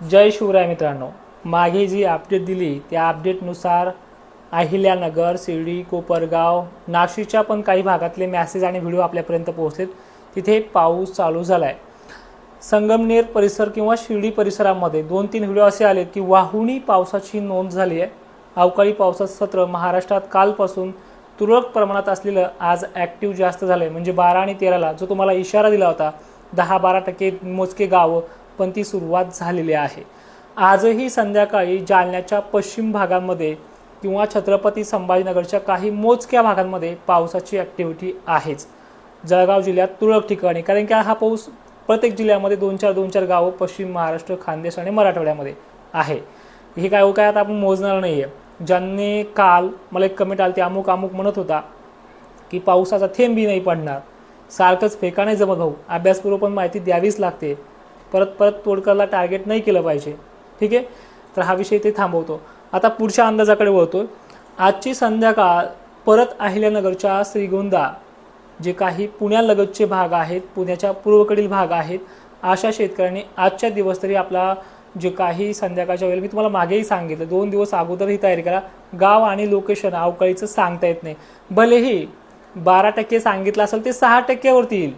जय शिवराय मित्रांनो. मागे जी अपडेट दिली त्या अपडेटनुसार अहिल्यानगर शिर्डी कोपरगाव नाशिकच्या पण काही भागातले मॅसेज आणि व्हिडिओ आपल्यापर्यंत पोहोचलेत. तिथे पाऊस चालू झाला आहे संगमनेर परिसर किंवा शिर्डी परिसरामध्ये दोन तीन व्हिडिओ असे आलेत की वाहुणी पावसाची नोंद झाली आहे. अवकाळी पावसाचं सत्र महाराष्ट्रात कालपासून तुरळक प्रमाणात असलेलं आज ॲक्टिव्ह जास्त झालं आहे म्हणजे बारा आणि तेराला जो तुम्हाला इशारा दिला होता दहा बारा टक्के मोजके गावं पण ती सुरुवात झालेली आहे. आजही संध्याकाळी जालन्याच्या पश्चिम भागांमध्ये किंवा छत्रपती संभाजीनगरच्या काही मोजक्या भागांमध्ये पावसाची ॲक्टिव्हिटी आहेच. जळगाव जिल्ह्यात तुरळक ठिकाणी कारण की हा पाऊस प्रत्येक जिल्ह्यामध्ये दोन चार दोन चार गावं पश्चिम महाराष्ट्र खानदेश आणि मराठवाड्यामध्ये आहे. हे काय हो काय आता आपण मोजणार नाही आहे ज्यांनी काल मला एक कमेंट आली ते अमुक अमुक म्हणत होता की पावसाचा थेंबही नाही पडणार. सारखंच फेका नाही जमत भाऊ. अभ्यासपूर्व पण माहिती द्यावीच लागते. परत परत तोडकरला टार्गेट नाही केलं पाहिजे. ठीक आहे? तर हा विषय ते थांबवतो. आता पुढच्या अंदाजाकडे वळतो आजची संध्याकाळ परत अहिल्यानगरच्या श्रीगोंदा जे काही पुण्यालगतचे भाग आहेत पुण्याच्या पूर्वकडील भाग आहेत अशा शेतकऱ्यांनी आजच्या दिवस तरी आपला जे काही संध्याकाळच्या वेळेला मी तुम्हाला मागेही सांगितलं दोन दिवस अगोदर ही तयारी करा. गाव आणि लोकेशन अवकाळीचं सांगता येत नाही. भलेही बारा टक्के सांगितलं असेल ते सहा टक्क्यावरती येईल.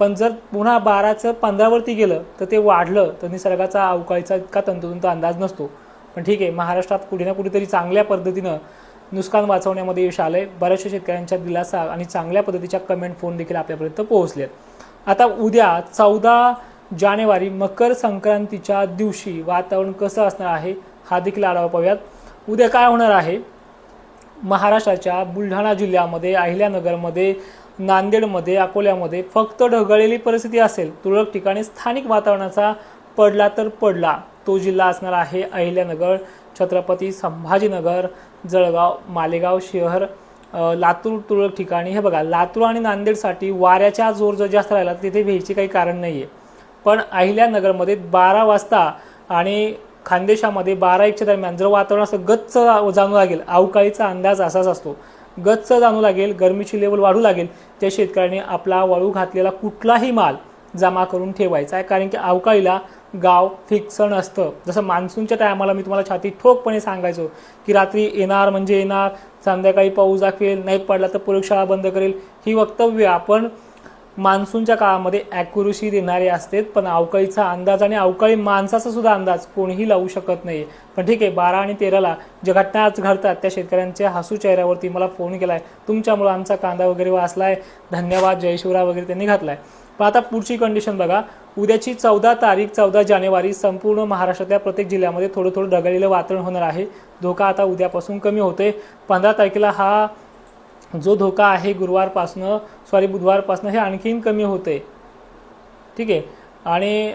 पण जर पुन्हा बाराचं पंधरावरती गेलं तर ते वाढलं तर निसर्गाचा अवकाळीचा इतका तंतोतंत अंदाज नसतो. पण ठीक आहे महाराष्ट्रात कुठे ना कुठेतरी चांगल्या पद्धतीनं नुकसान वाचवण्यामध्ये यश आलंय. बऱ्याचशा शेतकऱ्यांच्या दिलासा आणि चांगल्या पद्धतीच्या कमेंट फोन देखील आपल्यापर्यंत पोहोचले आता उद्या चौदा जानेवारी मकर संक्रांतीच्या दिवशी वातावरण कसं असणार आहे हा देखील आढावा पाहूयात. उद्या काय होणार आहे? महाराष्ट्राच्या बुलढाणा जिल्ह्यामध्ये अहिल्यानगरमध्ये नांदेडमध्ये अकोल्यामध्ये फक्त ढगळलेली परिस्थिती असेल तुरळक ठिकाणी स्थानिक वातावरणाचा पडला तर पडला. तो जिल्हा असणार आहे अहिल्यानगर छत्रपती संभाजीनगर जळगाव मालेगाव शहर लातूर तुरळक ठिकाणी. हे बघा लातूर आणि नांदेडसाठी वाऱ्याचा जोर जर जास्त राहिला तर तिथे व्हायची काही कारण नाही आहे पण अहिल्यानगरमध्ये बारा वाजता आणि खानदेशामध्ये बारा एकच्या दरम्यान जर वातावरण असं गच्च जाणू लागेल अवकाळीचा अंदाज असाच असतो. गच्च जाणू लागेल गरमीची लेवल वाढू लागेल. त्या शेतकऱ्याने आपला वाळू घातलेला कुठलाही माल जमा करून ठेवायचा आहे. कारण की अवकाळीला गाव फिक्सण असतं. जसं मान्सूनच्या टायमाला मी तुम्हाला छाती ठोकपणे सांगायचो की रात्री येणार म्हणजे येणार संध्याकाळी पाऊस दाखवेल नाही पडला तर प्रयोगशाळा बंद करेल. ही वक्तव्य आपण मान्सूनच्या काळामध्ये ॲक्युरेसी देणारे असतात पण अवकाळीचा अंदाज आणि अवकाळी माणसाचा सुद्धा अंदाज कोणीही लावू शकत नाही पण ठीक आहे बारा आणि तेराला ज्या घटना आज घडतात त्या शेतकऱ्यांच्या हसू चेहऱ्यावरती मला फोन केलाय. तुमच्यामुळं आमचा कांदा वगैरे वाचलाय. धन्यवाद जयशिवराय वगैरे त्यांनी घातलाय. पण आता पुढची कंडिशन बघा. उद्याची चौदा तारीख चौदा जानेवारी संपूर्ण महाराष्ट्रातल्या प्रत्येक जिल्ह्यामध्ये थोडं थोडं ढगाळलेलं वातावरण होणार आहे. धोका आता उद्यापासून कमी होते पंधरा तारखेला हा जो धोका आहे गुरुवारपासनं सॉरी बुधवारपासनं हे आणखीन कमी होते ठीक आहे? आणि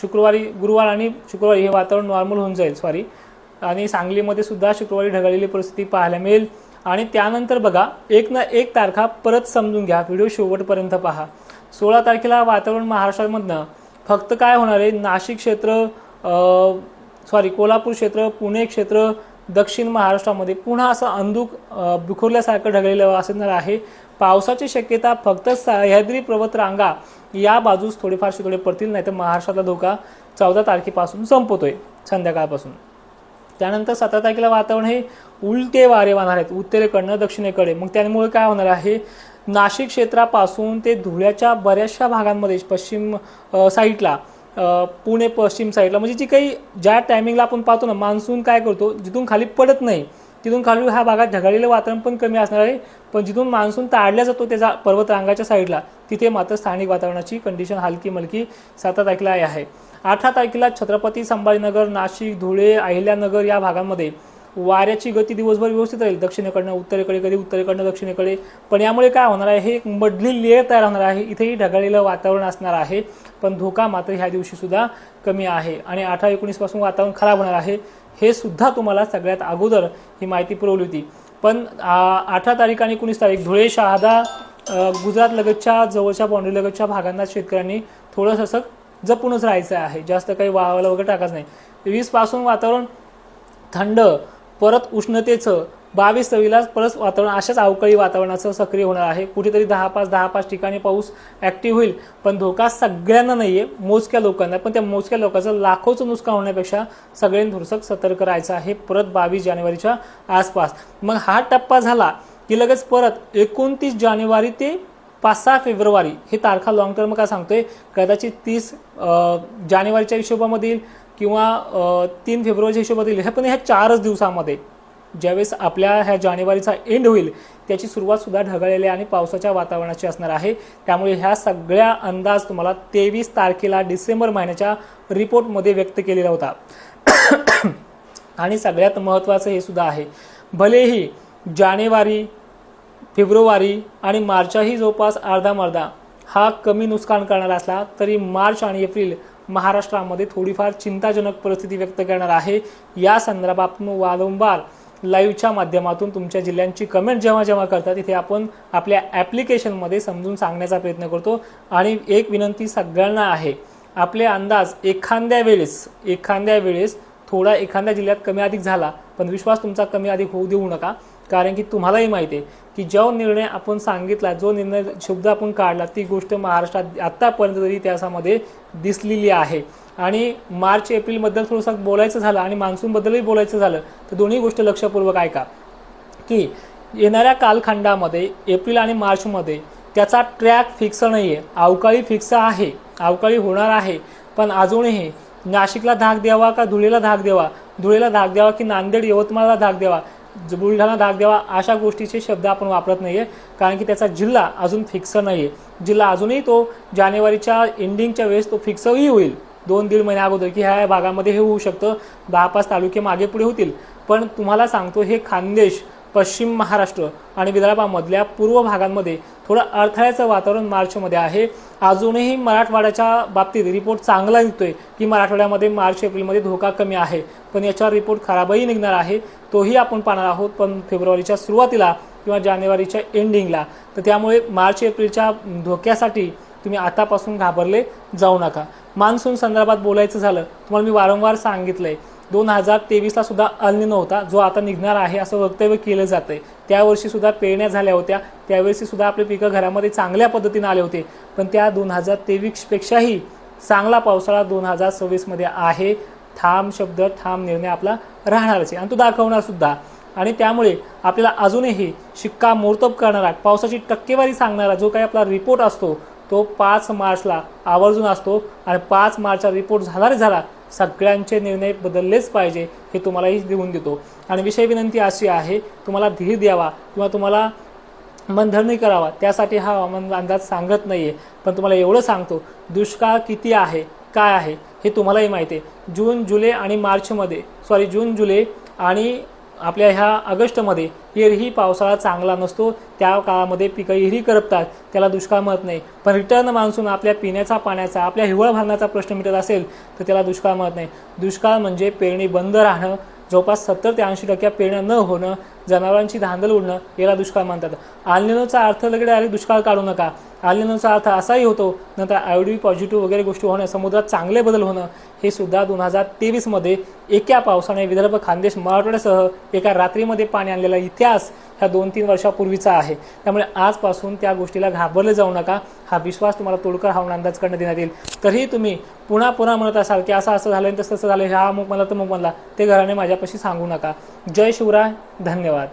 शुक्रवारी गुरुवार आणि शुक्रवारी हे वातावरण नॉर्मल होऊन जाईल सॉरी आणि सांगलीमध्ये सुद्धा शुक्रवारी ढगाळलेली परिस्थिती पाहायला मिळेल. आणि त्यानंतर बघा एक ना एक तारखा परत समजून घ्या. व्हिडिओ शेवटपर्यंत पहा. सोळा तारखेला वातावरण महाराष्ट्रामधनं फक्त काय होणार आहे? नाशिक क्षेत्र सॉरी कोल्हापूर क्षेत्र पुणे क्षेत्र दक्षिण महाराष्ट्रामध्ये पुन्हा असं अंधुक बिखुरल्यासारखं ढगलेलं असणार आहे. पावसाची शक्यता फक्त सह्याद्री पर्वत रांगा या बाजूस थोडेफार शिकडे पडतील नाही तर महाराष्ट्रातला धोका चौदा तारखेपासून संपतोय संध्याकाळपासून. त्यानंतर सतरा तारखेला वातावरण हे उलटे वारे वाहणार आहेत उत्तरेकडनं दक्षिणेकडे. मग त्यामुळे काय होणार आहे? नाशिक क्षेत्रापासून ते धुळ्याच्या बऱ्याचशा भागांमध्ये पश्चिम साईडला पुणे पश्चिम साईडला म्हणजे जी काही ज्या टायमिंगला आपण पाहतो ना मान्सून काय करतो जिथून खाली पडत नाही तिथून खाली ह्या भागात ढगाळलेलं वातावरण पण कमी असणार आहे. पण जिथून मान्सून ताडल्या जातो त्याचा पर्वतरांगाच्या साईडला तिथे मात्र स्थानिक वातावरणाची कंडिशन हलकी मलकी सतरा तारखेला आहे. अठरा तारखेला छत्रपती संभाजीनगर नाशिक धुळे अहिल्यानगर या भागांमध्ये वाऱ्याची गती दिवसभर व्यवस्थित राहील. दक्षिणेकडनं उत्तरेकडे कधी उत्तरेकडनं दक्षिणेकडे. पण यामुळे काय होणार आहे? हे एक मधली लेअर तयार होणार आहे. इथेही ढगाळलेलं वातावरण असणार आहे. पण धोका मात्र ह्या दिवशीसुद्धा कमी आहे. आणि अठरा एकोणीसपासून वातावरण खराब होणार आहे. हे सुद्धा तुम्हाला सगळ्यात अगोदर ही माहिती पुरवली होती. पण अठरा तारीख आणि एकोणीस तारीख धुळे शहादा गुजरात लगतच्या जवळच्या बाउंड्री लगतच्या भागांना शेतकऱ्यांनी थोडंसं असं जपूनच राहायचं आहे. जास्त काही वावाला वगैरे टाकायचं नाही. वीसपासून वातावरण थंड परत उष्णतेचं बावीस सव्वीला परत वातावरण अशाच अवकाळी वातावरणाचं सक्रिय होणार आहे. कुठेतरी दहा पाच दहा पाच ठिकाणी पाऊस ॲक्टिव्ह होईल. पण धोका सगळ्यांना नाही आहे मोजक्या लोकांना. पण त्या मोजक्या लोकांचं लाखोचं नुकसान होण्यापेक्षा सगळ्यांनी थोडंसं सतर्क राहायचं आहे. परत बावीस जानेवारीच्या आसपास. मग हा टप्पा झाला की लगेच परत एकोणतीस जानेवारी ते पाच सहा फेब्रुवारी. हे तारखा लॉंग टर्म का सांगतोय? कदाचित तीस जानेवारीच्या हिशोबामधील किंवा तीन फेब्रुवारीच्या हिशोबातील हे पण ह्या चारच दिवसामध्ये. ज्यावेळेस आपल्या ह्या जानेवारीचा एंड होईल त्याची सुरुवातसुद्धा ढगाळलेल्या आणि पावसाच्या वातावरणाची असणार आहे. त्यामुळे ह्या सगळ्या अंदाज तुम्हाला तेवीस तारखेला डिसेंबर महिन्याच्या रिपोर्टमध्ये व्यक्त केलेला होता. आणि सगळ्यात महत्त्वाचं हे सुद्धा आहे. भलेही जानेवारी फेब्रुवारी आणि मार्चही जवळपास अर्धा मर्धा हा कमी नुकसान करणारा असला तरी मार्च आणि एप्रिल महाराष्ट्रामध्ये थोडीफार चिंताजनक परिस्थिती व्यक्त करणार आहे. या संदर्भात वारंवार लाईव्हच्या माध्यमातून तुमच्या जिल्ह्यांची कमेंट जेव्हा जेव्हा करतात तिथे आपण आपल्या ॲप्लिकेशनमध्ये समजून सांगण्याचा प्रयत्न करतो. आणि एक विनंती सगळ्यांना आहे आपले अंदाज एखाद्या वेळेस एखाद्या वेळेस थोडा एखाद्या जिल्ह्यात कमी अधिक झाला पण विश्वास तुमचा कमी अधिक होऊ देऊ नका. कारण की तुम्हालाही माहिती आहे की जो निर्णय आपण सांगितला जो निर्णय शब्द आपण काढला ती गोष्ट महाराष्ट्रात आत्तापर्यंत तरी इतिहासामध्ये दिसलेली आहे. आणि मार्च एप्रिलबद्दल थोडंसं बोलायचं झालं आणि मान्सूनबद्दलही बोलायचं झालं तर दोन्ही गोष्ट लक्षपूर्वक ऐका. की येणाऱ्या कालखंडामध्ये एप्रिल आणि मार्चमध्ये त्याचा ट्रॅक फिक्स नाही आहे अवकाळी फिक्स आहे अवकाळी होणार आहे पण अजूनही नाशिकला धाक द्यावा का धुळेला धाक द्यावा? धुळेला धाक द्यावा की नांदेड यवतमाळला धाक द्यावा? बुलढाणा धाक द्यावा? अशा गोष्टीचे शब्द आपण वापरत नाहीये. कारण की त्याचा जिल्हा अजून फिक्स नाही आहे जिल्हा अजूनही तो जानेवारीच्या एंडिंगच्या वेळेस तो फिक्सही होईल. दोन दीड महिन्या अगोदर की ह्या भागामध्ये हे होऊ शकतं. दहा पाच तालुके मागे पुढे होतील. पण तुम्हाला सांगतो हे खानदेश पश्चिम महाराष्ट्र आणि विदर्भामधल्या पूर्व भागांमध्ये थोडं अडथळ्याचं वातावरण मार्चमध्ये आहे. अजूनही मराठवाड्याच्या बाबतीत रिपोर्ट चांगला निघतोय की मराठवाड्यामध्ये मार्च एप्रिलमध्ये धोका कमी आहे. पण याच्यावर रिपोर्ट खराबही निघणार आहे. तोही आपण पाहणार आहोत. पण फेब्रुवारीच्या सुरुवातीला किंवा जानेवारीच्या एंडिंगला तर त्यामुळे मार्च एप्रिलच्या धोक्यासाठी तुम्ही आतापासून घाबरले जाऊ नका. मान्सून संदर्भात बोलायचं झालं तुम्हाला मी वारंवार सांगितलंय दोन हजार तेवीसला सुद्धा अल्निनो होता जो आता निघणार आहे असं वक्तव्य केलं जातंय. त्यावर्षी सुद्धा पेरण्या झाल्या होत्या त्यावेळेस सुद्धा आपले पिकं घरामध्ये चांगल्या पद्धतीने आले होते. पण त्या दोन हजार तेवीसपेक्षाही चांगला पावसाळा दोन हजार सव्वीसमध्ये आहे. ठाम शब्द ठाम निर्णय आपला राहणारच आहे. आणि तो दाखवणार सुद्धा. आणि त्यामुळे आपल्याला अजूनही शिक्का मोर्तब करणारा पावसाची टक्केवारी सांगणारा जो काही आपला रिपोर्ट असतो तो पाच मार्चला आवर्जून असतो. आणि पाच मार्चचा रिपोर्ट झाला रे झाला सगळ्यांचे निर्णय बदललेच पाहिजे हे तुम्हालाही देऊन देतो. आणि विषय विनंती अशी आहे तुम्हाला धीर द्यावा किंवा तुम्हाला मनधरणी करावा त्यासाठी हा हवामान अंदाज सांगत नाही आहे पण तुम्हाला एवढं सांगतो दुष्काळ किती आहे काय आहे हे तुम्हालाही माहिती आहे. जून जुलै आणि मार्चमध्ये सॉरी जून जुलै आणि आपल्या ह्या ऑगस्टमध्ये पेरही पावसाळा चांगला नसतो त्या काळामध्ये पिकं एरही करपतात त्याला दुष्काळ म्हणत नाही. पण रिटर्न मान्सून आपल्या पिण्याचा पाण्याचा आपल्या हिवळ भागण्याचा प्रश्न मिटत असेल तर त्याला दुष्काळ म्हणत नाही. दुष्काळ म्हणजे पेरणी बंद राहणं जवळपास सत्तर ते ऐंशी टक्के पेरण्या न होणं जनावरांची धांदल उडणं याला दुष्काळ म्हणतात. आलनेनोचा अर्थ लगेच डायरेक्ट दुष्काळ काढू नका. आलनिनोचा अर्थ असाही होतो नंतर आयोडी पॉझिटिव्ह वगैरे गोष्टी होणं समुद्रात चांगले बदल होणं हे सुद्धा दोन हजार तेवीसमध्ये एका पावसाने विदर्भ खानदेश मराठवाड्यासह एका रात्रीमध्ये पाणी आणलेला इतिहास ह्या दोन तीन वर्षापूर्वीचा आहे. त्यामुळे आजपासून त्या गोष्टीला घाबरले जाऊ नका. हा विश्वास तुम्हाला तोडकर हा अंदाज करण्यात देण्यात येईल. तरीही तुम्ही पुन्हा पुन्हा म्हणत असाल की असं असं झालं तसं तसं झालं ह्या अमुक मला तर मग म्हणला ते घराने माझ्यापाशी सांगू नका. जय शिवराय धन्यवाद.